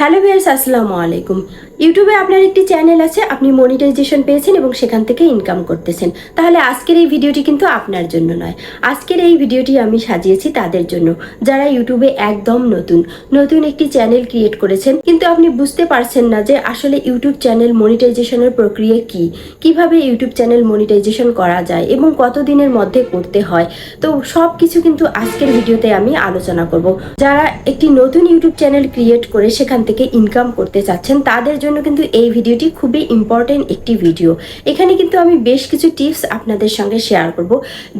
Hello viewers আসসালামু আলাইকুম। ইউটিউবে আপনার একটি চ্যানেল আছে, আপনি মনিটাইজেশন পেয়েছেন এবং সেখান থেকে ইনকাম করতেছেন। তাহলে আজকের এই ভিডিওটি কিন্তু আপনার জন্য নয়। আজকের এই ভিডিওটি আমি সাজিয়েছি তাদের জন্য, যারা ইউটিউবে একদম নতুন নতুন একটি চ্যানেল ক্রিয়েট করেছেন। কিন্তু আপনি বুঝতে পারছেন না যে আসলে ইউটিউব চ্যানেল মনিটাইজেশনের প্রক্রিয়া কি, কীভাবে ইউটিউব চ্যানেল মনিটাইজেশন করা যায় এবং কত দিনের মধ্যে করতে হয়। তো সব কিছু কিন্তু আজকের ভিডিওতে আমি আলোচনা করব। যারা একটি নতুন ইউটিউব চ্যানেল ক্রিয়েট করে সেখান থেকে ইনকাম করতে চাচ্ছেন, তাদের জন্য কিন্তু এই ভিডিওটি খুবই ইম্পর্টেন্ট একটি ভিডিও এখানে কিন্তু আমি বেশ কিছু টিপস আপনাদের সঙ্গে শেয়ার করব,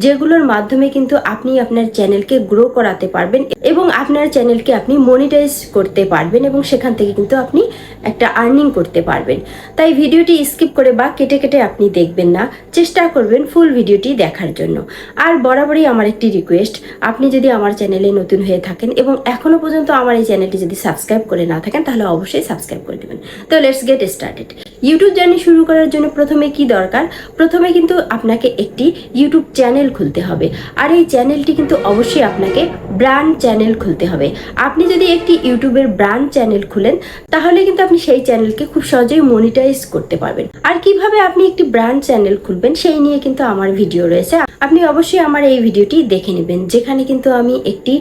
যেগুলোর মাধ্যমে কিন্তু আপনি আপনার চ্যানেলকে গ্রো করাতে পারবেন এবং আপনার চ্যানেলকে আপনি মনিটাইজ করতে পারবেন এবং সেখান থেকে কিন্তু আপনি একটা আর্নিং করতে পারবেন। তাই ভিডিওটি স্কিপ করে বা কেটে কেটে আপনি দেখবেন না, চেষ্টা করবেন ফুল ভিডিওটি দেখার জন্য। আর বরাবরই আমার একটি রিকোয়েস্ট আপনি যদি আমার চ্যানেলে নতুন হয়ে থাকেন এবং এখনও পর্যন্ত আমার এই চ্যানেলটি যদি সাবস্ক্রাইব করে না থাকেন তাহলে অবশ্যই সাবস্ক্রাইব করে দেবেন। তো let's get started YouTube journey শুরু করার জন্য প্রথমে কি দরকার? প্রথমে কিন্তু আপনাকে একটি ইউটিউব চ্যানেল খুলতে হবে। আর এই চ্যানেলটি কিন্তু অবশ্যই আপনাকে ব্র্যান্ড চ্যানেল খুলতে হবে। আপনি যদি একটি ইউটিউবের ব্র্যান্ড চ্যানেল খুলেন, তাহলে কিন্তু আপনি সেই চ্যানেলকে খুব সহজেই মনিটাইজ করতে পারবেন। আর কীভাবে আপনি একটি ব্র্যান্ড চ্যানেল খুলবেন, সেই নিয়ে কিন্তু আমার ভিডিও রয়েছে। আপনি অবশ্যই আমার এই ভিডিওটি দেখে নেবেন, যেখানে কিন্তু আমি একটি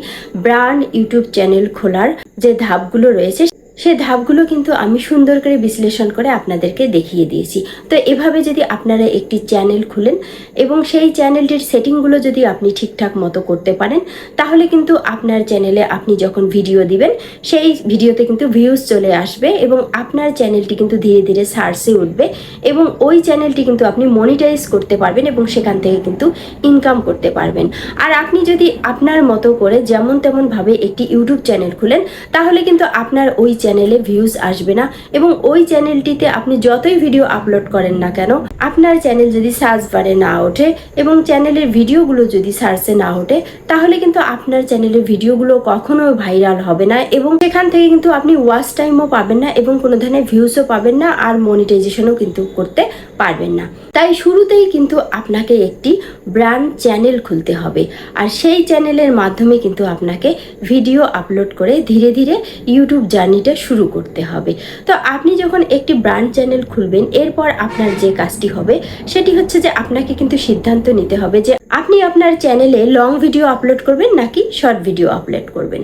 ব্র্যান্ড ইউটিউব চ্যানেল খোলার যে ধাপগুলো রয়েছে সেই ধাপগুলো কিন্তু আমি সুন্দর করে বিশ্লেষণ করে আপনাদেরকে দেখিয়ে দিয়েছি। তো এভাবে যদি আপনারা একটি চ্যানেল খুলেন এবং সেই চ্যানেলটির সেটিংগুলো যদি আপনি ঠিকঠাক মতো করতে পারেন, তাহলে কিন্তু আপনার চ্যানেলে আপনি যখন ভিডিও দিবেন, সেই ভিডিওতে কিন্তু ভিউজ চলে আসবে এবং আপনার চ্যানেলটি কিন্তু ধীরে ধীরে সার্চে উঠবে এবং ওই চ্যানেলটি কিন্তু আপনি মনিটাইজ করতে পারবেন এবং সেখান থেকে কিন্তু ইনকাম করতে পারবেন। আর আপনি যদি আপনার মতো করে যেমন তেমনভাবে একটি ইউটিউব চ্যানেল খুলেন, তাহলে কিন্তু আপনার ওই চ্যানেলে ভিউজ আসবে না এবং ওই চ্যানেলটিতে আপনি যতই ভিডিও আপলোড করেন না কেন, আপনার চ্যানেল যদি সার্চ বারে না ওঠে এবং চ্যানেলের ভিডিওগুলো যদি সার্চে না ওঠে, তাহলে কিন্তু আপনার চ্যানেলের ভিডিওগুলো কখনো ভাইরাল হবে না এবং সেখান থেকে কিন্তু আপনি ওয়াচ টাইমও পাবেন না এবং কোনো ধরনের ভিউজও পাবেন না আর মনিটাইজেশনও কিন্তু করতে পারবেন না। তাই শুরুতেই কিন্তু আপনাকে একটি ব্র্যান্ড চ্যানেল খুলতে হবে আর সেই চ্যানেলের মাধ্যমে কিন্তু আপনাকে ভিডিও আপলোড করে ধীরে ধীরে ইউটিউব জার্নিটা শুরু করতে হবে। তো আপনি যখন একটি ব্র্যান্ড চ্যানেল খুলবেন, এরপর আপনার যে কাজটি হবে, সেটি হচ্ছে যে আপনাকে কিন্তু সিদ্ধান্ত নিতে হবে যে আপনি আপনার চ্যানেলে লং ভিডিও আপলোড করবেন নাকি শর্ট ভিডিও আপলোড করবেন।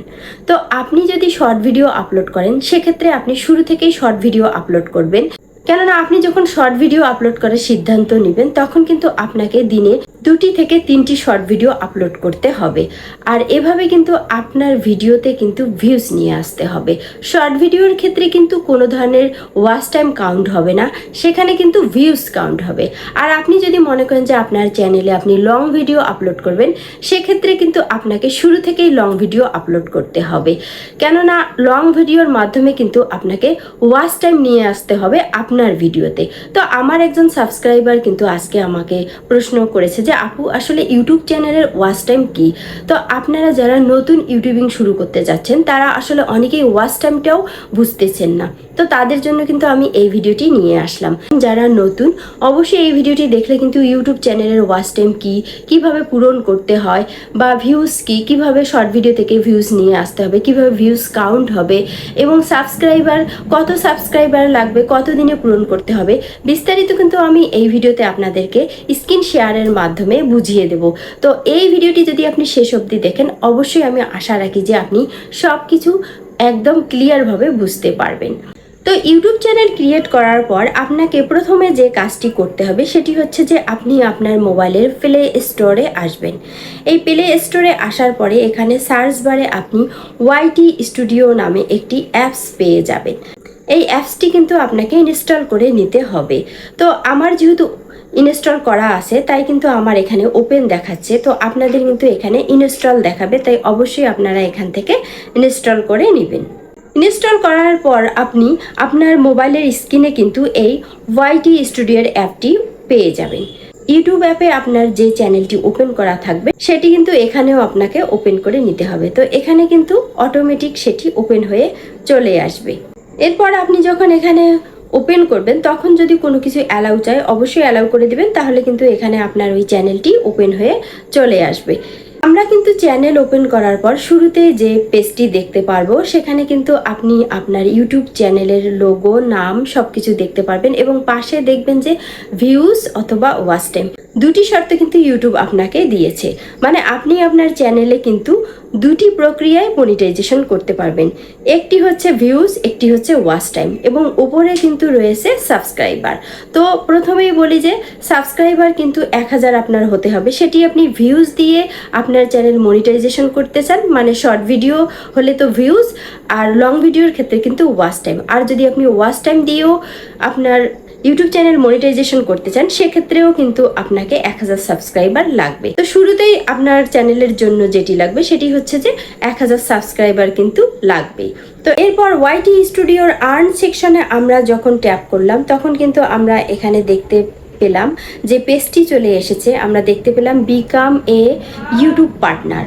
তো আপনি যদি শর্ট ভিডিও আপলোড করেন, সেক্ষেত্রে আপনি শুরু থেকেই শর্ট ভিডিও আপলোড করবেন। কেননা আপনি যখন শর্ট ভিডিও আপলোড করার সিদ্ধান্ত নেবেন, তখন কিন্তু আপনাকে দিনে দুটি থেকে তিনটি শর্ট ভিডিও আপলোড করতে হবে। আর এভাবে কিন্তু আপনার ভিডিওতে কিন্তু ভিউজ নিয়ে আসতে হবে। শর্ট ভিডিওর ক্ষেত্রে কিন্তু কোনো ধরনের ওয়াচ টাইম কাউন্ট হবে না, সেখানে কিন্তু ভিউজ কাউন্ট হবে। আর আপনি যদি মনে করেন যে আপনার চ্যানেলে আপনি লং ভিডিও আপলোড করবেন, সেক্ষেত্রে কিন্তু আপনাকে শুরু থেকেই লং ভিডিও আপলোড করতে হবে। কেননা লং ভিডিওর মাধ্যমে কিন্তু আপনাকে ওয়াচ টাইম নিয়ে আসতে হবে আপনার ভিডিওতে তো আমার একজন সাবস্ক্রাইবার কিন্তু আজকে আমাকে প্রশ্ন করেছে যে আপু, আসলে ইউটিউব চ্যানেলের ওয়াচ টাইম কী? তো আপনারা যারা নতুন ইউটিউবিং শুরু করতে যাচ্ছেন, তারা আসলে অনেকেই ওয়াচ টাইমটাও বুঝতেছেন না। তো তাদের জন্য কিন্তু আমি এই ভিডিওটি নিয়ে আসলাম। যারা নতুন, অবশ্যই এই ভিডিওটি দেখলে কিন্তু ইউটিউব চ্যানেলের ওয়াচ টাইম কি, কীভাবে পূরণ করতে হয়, বা ভিউজ কী, কীভাবে শর্ট ভিডিও থেকে ভিউজ নিয়ে আসতে হবে, কীভাবে ভিউজ কাউন্ট হবে, এবং সাবস্ক্রাইবার কত সাবস্ক্রাইবার লাগবে, কত দিনে পূরণ করতে হবে, বিস্তারিত কিন্তু আমি এই ভিডিওতে আপনাদেরকে স্ক্রিন শেয়ারের মাধ্যমে বুঝিয়ে দেব। তো এই ভিডিওটি যদি আপনি শেষ অবধি দেখেন, অবশ্যই আমি আশা রাখি যে আপনি সব কিছু একদম ক্লিয়ারভাবে বুঝতে পারবেন। তো ইউটিউব চ্যানেল ক্রিয়েট করার পর আপনাকে প্রথমে যে কাজটি করতে হবে সেটি হচ্ছে যে আপনি আপনার মোবাইলের প্লে স্টোরে আসবেন। এই প্লে স্টোরে আসার পরে এখানে সার্চ বারে আপনি ওয়াইটি স্টুডিও নামে একটি অ্যাপস পেয়ে যাবেন। এই অ্যাপসটি কিন্তু আপনাকে ইনস্টল করে নিতে হবে। তো আমার যেহেতু ইনস্টল করা আছে, তাই কিন্তু আমার এখানে ওপেন দেখাচ্ছে। তো আপনাদের কিন্তু এখানে ইনস্টল দেখাবে, তাই অবশ্যই আপনারা এখান থেকে ইনস্টল করে নেবেন। ইনস্টল করার পর আপনি আপনার মোবাইলের স্ক্রিনে কিন্তু এই ওয়াইটি স্টুডিওর অ্যাপটি পেয়ে যাবেন। ইউটিউব অ্যাপে আপনার যে চ্যানেলটি ওপেন করা থাকবে, সেটি কিন্তু এখানেও আপনাকে ওপেন করে নিতে হবে। তো এখানে কিন্তু অটোমেটিক সেটি ওপেন হয়ে চলে আসবে। এরপর আপনি যখন এখানে ওপেন করবেন, তখন যদি কোনো কিছু অ্যালাউ চায়, অবশ্যই অ্যালাউ করে দিবেন, তাহলে কিন্তু এখানে আপনার ওই চ্যানেলটি ওপেন হয়ে চলে আসবে। আমরা কিন্তু চ্যানেল ওপেন করার পর শুরুতে যে পেজটি দেখতে পারব, সেখানে কিন্তু আপনি আপনার ইউটিউব চ্যানেলের লোগো নাম সবকিছু দেখতে পারবেন এবং পাশে দেখবেন যে ভিউজ অথবা ওয়াচ টাইম দুটি শর্ত কিন্তু ইউটিউব আপনাকে দিয়েছে। মানে আপনি আপনার চ্যানেলে কিন্তু দুটি প্রক্রিয়ায় মনিটাইজেশন করতে পারবেন। একটি হচ্ছে ভিউজ একটি হচ্ছে ওয়াচ টাইম এবং উপরে কিন্তু রয়েছে সাবস্ক্রাইবার তো প্রথমেই বলি যে সাবস্ক্রাইবার কিন্তু এক হাজার আপনার হতে হবে। সেটি আপনি ভিউজ দিয়ে আপনার চ্যানেল মনিটাইজেশন করতে চান। মানে শর্ট ভিডিও হলে তো ভিউজ আর লং ভিডিওর ক্ষেত্রে কিন্তু ওয়াচ টাইম আর যদি আপনি ওয়াচ টাইম দিয়েও আপনার ইউটিউব চ্যানেল মনিটাইজেশন করতে চান, সেক্ষেত্রেও কিন্তু আপনাকে এক হাজার সাবস্ক্রাইবার লাগবে। তো শুরুতেই আপনার চ্যানেলের জন্য যেটি লাগবে, সেটি হচ্ছে যে এক হাজার সাবস্ক্রাইবার কিন্তু লাগবেই। তো এরপর ওয়াইটি স্টুডিওর আর্ন সেকশনে আমরা যখন ট্যাপ করলাম, তখন কিন্তু আমরা এখানে দেখতে পেলাম যে পেজটি চলে এসেছে। আমরা দেখতে পেলাম বিকাম এ ইউটিউব পার্টনার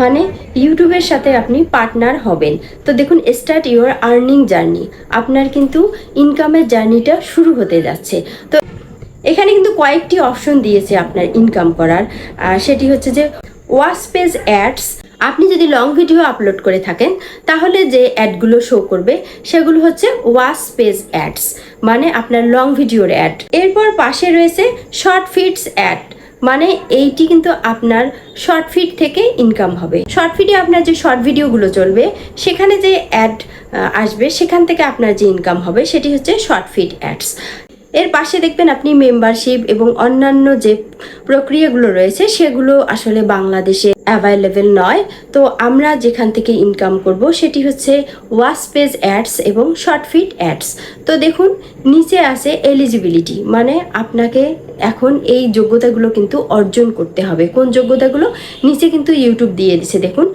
মানে ইউটিউবের সাথে আপনি পার্টনার হবেন। তো দেখুন স্টার্ট ইউর আর্নিং জার্নি আপনার কিন্তু ইনকামের জার্নিটা শুরু হতে যাচ্ছে। তো এখানে কিন্তু কয়েকটি অপশন দিয়েছে আপনার ইনকাম করার। সেটি হচ্ছে যে ওয়াচ পেজ অ্যাডস আপনি যদি লং ভিডিও আপলোড করে থাকেন, তাহলে যে অ্যাডগুলো শো করবে, সেগুলো হচ্ছে ওয়াচ পেজ অ্যাডস মানে আপনার লং ভিডিওর অ্যাড এরপর পাশে রয়েছে শর্ট ফিটস অ্যাড মানে এইটি কিন্তু আপনার শর্ট ফিট থেকে ইনকাম হবে। শর্ট ফিটে আপনার যে শর্ট ভিডিওগুলো চলবে, সেখানে যে অ্যাড আসবে, সেখান থেকে আপনার যে ইনকাম হবে, সেটি হচ্ছে শর্ট ফিট অ্যাডস এর পাশে দেখবেন আপনি মেম্বারশিপ এবং অন্যান্য যে প্রক্রিয়াগুলো রয়েছে, সেগুলো আসলে বাংলাদেশে অ্যাভেলেবেল নয়। তো আমরা যেখান থেকে ইনকাম করব, সেটি হচ্ছে ওয়াচ পেজ অ্যাডস এবং শর্ট ফিট অ্যাডস তো দেখুন, নিচে আছে এলিজিবিলিটি মানে আপনাকে এখন এই যোগ্যতাগুলো কিন্তু অর্জন করতে হবে। কোন যোগ্যতাগুলো? নিচে কিন্তু ইউটিউব দিয়ে দিছে, দেখুন,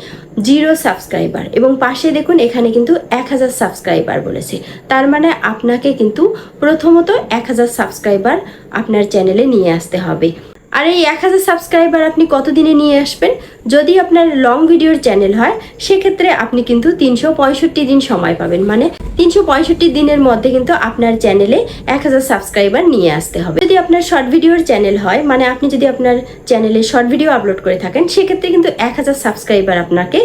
জিরো সাবস্ক্রাইবার এবং পাশে দেখুন, এখানে কিন্তু এক হাজার সাবস্ক্রাইবার বলেছে। তার মানে আপনাকে কিন্তু প্রথমত এক হাজার সাবস্ক্রাইবার আপনার চ্যানেলে নিয়ে আসতে হবে। আর এই এক হাজার সাবস্ক্রাইবার আপনি কতদিনে নিয়ে আসবেন? যদি আপনার লং ভিডিওর চ্যানেল হয়, সেক্ষেত্রে আপনি কিন্তু তিনশো পঁয়ষট্টি দিন সময় পাবেন। মানে তিনশো পঁয়ষট্টি দিনের মধ্যে কিন্তু আপনার চ্যানেলে এক হাজার সাবস্ক্রাইবার নিয়ে আসতে হবে। যদি আপনার শর্ট ভিডিওর চ্যানেল হয় মানে আপনি যদি আপনার চ্যানেলে শর্ট ভিডিও আপলোড করে থাকেন, সেক্ষেত্রে কিন্তু এক হাজার সাবস্ক্রাইবার আপনাকে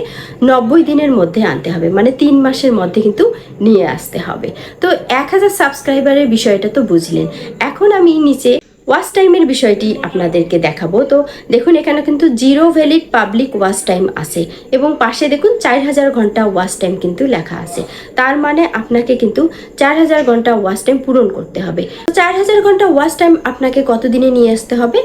নব্বই দিনের মধ্যে আনতে হবে। মানে তিন মাসের মধ্যে কিন্তু নিয়ে আসতে হবে। তো এক হাজার সাবস্ক্রাইবারের বিষয়টা তো বুঝলেন। এখন আমি নিচে ওয়াচ টাইমের বিষয়টি আপনাদেরকে দেখাবো। তো দেখুন, এখানে কিন্তু zero valid public watch time আছে এবং পাশে দেখুন, চার হাজার ঘণ্টা ওয়াচ টাইম কিন্তু লেখা আছে। তার মানে আপনাকে কিন্তু চার হাজার ঘণ্টা ওয়াচ টাইম পূরণ করতে হবে। চার হাজার ঘণ্টা ওয়াচ টাইম আপনাকে কত দিনে নিয়ে আসতে হবে?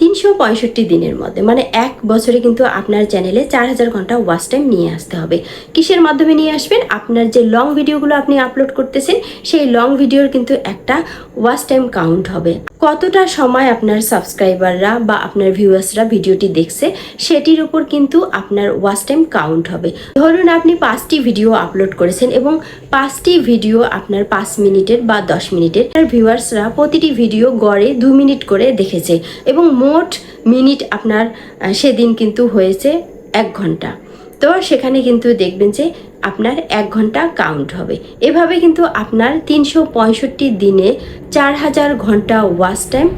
তিনশো পঁয়ষট্টি দিনের মধ্যে মানে এক বছরে কিন্তু আপনার চ্যানেলে চার হাজার ঘণ্টা ওয়াচ টাইম নিয়ে আসতে হবে। কিসের মাধ্যমে নিয়ে আসবেন? আপনার যে লং ভিডিওগুলো আপনি আপলোড করতেছেন, সেই লং ভিডিওর কিন্তু একটা ওয়াচ টাইম কাউন্ট হবে। কতটা সময় আপনার সাবস্ক্রাইবাররা বা আপনার ভিউয়ার্সরা ভিডিওটি দেখছে, সেটির উপর কিন্তু আপনার ওয়াচ টাইম কাউন্ট হবে। ধরুন আপনি পাঁচটি ভিডিও আপলোড করেছেন এবং পাঁচটি ভিডিও আপনার পাঁচ মিনিটের বা দশ মিনিটের। আপনার ভিউয়ার্সরা প্রতিটি ভিডিও গড়ে দু মিনিট করে দেখেছে এবং মোট মিনিট আপনার সেদিন কিন্তু হয়েছে এক ঘণ্টা। তো সেখানে কিন্তু দেখবেন যে আপনার এক ঘণ্টা কাউন্ট হবে। এভাবে কিন্তু আপনার তিনশো পঁয়ষট্টি দিনে চার হাজার ঘণ্টা ওয়াচ টাইম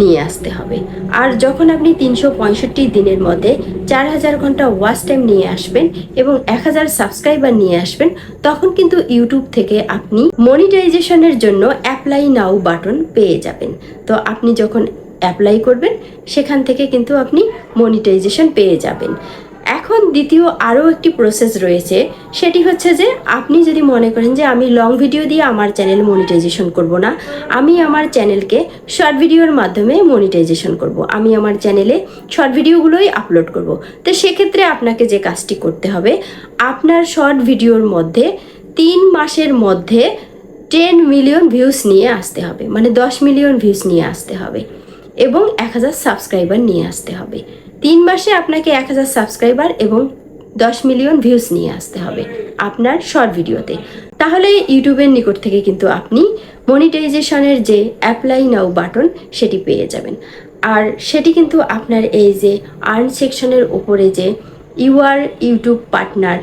নিয়ে আসতে হবে। আর যখন আপনি তিনশো পঁয়ষট্টি দিনের মধ্যে চার হাজার ঘণ্টা ওয়াচ টাইম নিয়ে আসবেন এবং এক হাজার সাবস্ক্রাইবার নিয়ে আসবেন, তখন কিন্তু ইউটিউব থেকে আপনি মনিটাইজেশনের জন্য অ্যাপ্লাই নাও বাটন পেয়ে যাবেন। তো আপনি যখন অ্যাপ্লাই করবেন, সেখান থেকে কিন্তু আপনি মনিটাইজেশন পেয়ে যাবেন। এখন দ্বিতীয় আরও একটি প্রসেস রয়েছে। সেটি হচ্ছে যে, আপনি যদি মনে করেন যে, আমি লং ভিডিও দিয়ে আমার চ্যানেল মনিটাইজেশন করব না, আমি আমার চ্যানেলকে শর্ট ভিডিওর মাধ্যমে মনিটাইজেশন করব। আমি আমার চ্যানেলে শর্ট ভিডিওগুলোই আপলোড করব। তো সেক্ষেত্রে আপনাকে যে কাজটি করতে হবে, আপনার শর্ট ভিডিওর মধ্যে তিন মাসের মধ্যে টেন মিলিয়ন ভিউস নিয়ে আসতে হবে। মানে দশ মিলিয়ন ভিউস নিয়ে আসতে হবে এবং এক হাজার সাবস্ক্রাইবার নিয়ে আসতে হবে। তিন মাসে আপনাকে এক হাজার সাবস্ক্রাইবার এবং দশ মিলিয়ন ভিউস নিয়ে আসতে হবে আপনার শর্ট ভিডিওতে তাহলে ইউটিউবের নিকট থেকে কিন্তু আপনি মনিটাইজেশনের যে অ্যাপ্লাই নাও বাটন সেটি পেয়ে যাবেন। আর সেটি কিন্তু আপনার এই যে আর্ন সেকশনের উপরে যে ইউআর ইউটিউব পার্টনার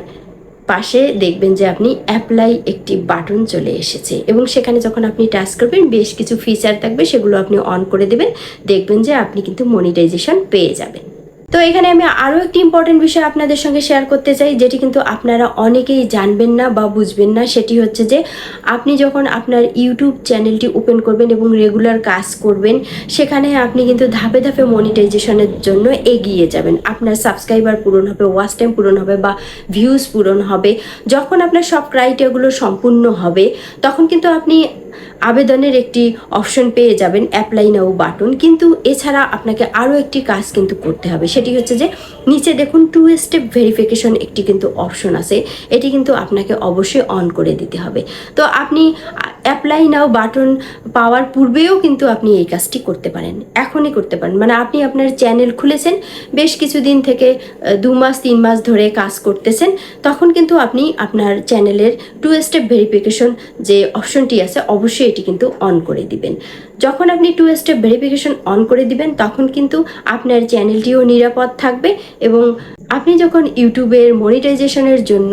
পাশে দেখবেন যে আপনি অ্যাপ্লাই একটি বাটন চলে এসেছে এবং সেখানে যখন আপনি টাচ করবেন, বেশ কিছু ফিচার থাকবে সেগুলো আপনি অন করে দেবেন, দেখবেন যে আপনি কিন্তু মনিটাইজেশন পেয়ে যাবেন। তো এখানে আমি আরও একটি ইম্পর্টেন্ট বিষয় আপনাদের সঙ্গে শেয়ার করতে চাই, যেটি কিন্তু আপনারা অনেকেই জানবেন না বা বুঝবেন না। সেটি হচ্ছে যে, আপনি যখন আপনার ইউটিউব চ্যানেলটি ওপেন করবেন এবং রেগুলার কাজ করবেন, সেখানে আপনি কিন্তু ধাপে ধাপে মনিটাইজেশনের জন্য এগিয়ে যাবেন। আপনার সাবস্ক্রাইবার পূরণ হবে ওয়াচ টাইম পূরণ হবে বা ভিউজ পূরণ হবে। যখন আপনার সব ক্রাইটেরিয়াগুলো সম্পূর্ণ হবে, তখন কিন্তু আপনি আবেদনের একটি অপশন পেয়ে যাবেন অ্যাপ্লাই নাও বাটন কিন্তু এছাড়া আপনাকে আরও একটি কাজ কিন্তু করতে হবে। সেটি হচ্ছে যে, নিচে দেখুন টু স্টেপ ভেরিফিকেশন একটি কিন্তু অপশন আছে। এটি কিন্তু আপনাকে অবশ্যই অন করে দিতে হবে। তো আপনি অ্যাপ্লাই নাও বাটন পাওয়ার পূর্বেও কিন্তু আপনি এই কাজটি করতে পারেন। এখনই করতে পারেন। মানে আপনি আপনার চ্যানেল খুলেছেন, বেশ কিছুদিন থেকে দু মাস, তিন মাস ধরে কাজ করতেছেন, তখন কিন্তু আপনি আপনার চ্যানেলের টু স্টেপ ভেরিফিকেশন যে অপশনটি আছে, অবশ্যই এটি কিন্তু অন করে দিবেন। যখন আপনি টু স্টেপ ভেরিফিকেশন অন করে দিবেন, তখন কিন্তু আপনার চ্যানেলটিও নিরাপদ থাকবে এবং আপনি যখন ইউটিউবের মনিটাইজেশনের জন্য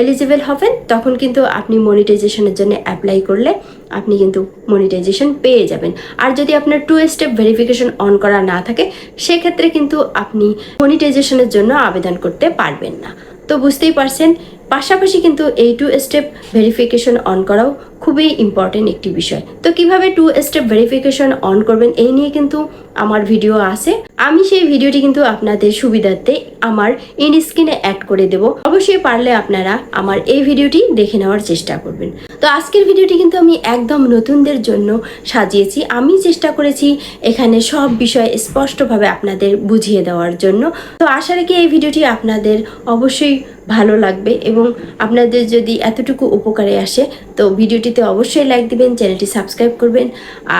এলিজিবল হবেন, তখন কিন্তু আপনি মনিটাইজেশনের জন্য অ্যাপ্লাই করলে আপনি কিন্তু মনিটাইজেশন পেয়ে যাবেন। আর যদি আপনার টু স্টেপ ভেরিফিকেশন অন করা না থাকে, সেক্ষেত্রে কিন্তু আপনি মনিটাইজেশনের জন্য আবেদন করতে পারবেন না। তো বুঝতেই পারছেন, পাশাপাশি কিন্তু এই টু স্টেপ ভেরিফিকেশন অন করাও খুবই ইম্পর্টেন্ট একটি বিষয়। তো কীভাবে টু স্টেপ ভেরিফিকেশন অন করবেন এই নিয়ে কিন্তু আমার ভিডিও আছে। আমি সেই ভিডিওটি কিন্তু আপনাদের সুবিধার্থে আমার ইন স্ক্রিনে অ্যাড করে দেব। অবশ্যই পারলে আপনারা আমার এই ভিডিওটি দেখে নেওয়ার চেষ্টা করবেন। তো আজকের ভিডিওটি কিন্তু আমি একদম নতুনদের জন্য সাজিয়েছি। আমি চেষ্টা করেছি এখানে সব বিষয় স্পষ্টভাবে আপনাদের বুঝিয়ে দেওয়ার জন্য। তো আশা রাখি এই ভিডিওটি আপনাদের অবশ্যই ভালো লাগবে এবং আপনাদের যদি এতটুকু উপকারে আসে, তো ভিডিওটিতে অবশ্যই লাইক দিবেন, চ্যানেলটি সাবস্ক্রাইব করবেন।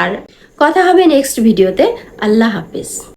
আর কথা হবে নেক্সট ভিডিওতে। আল্লাহ হাফিজ।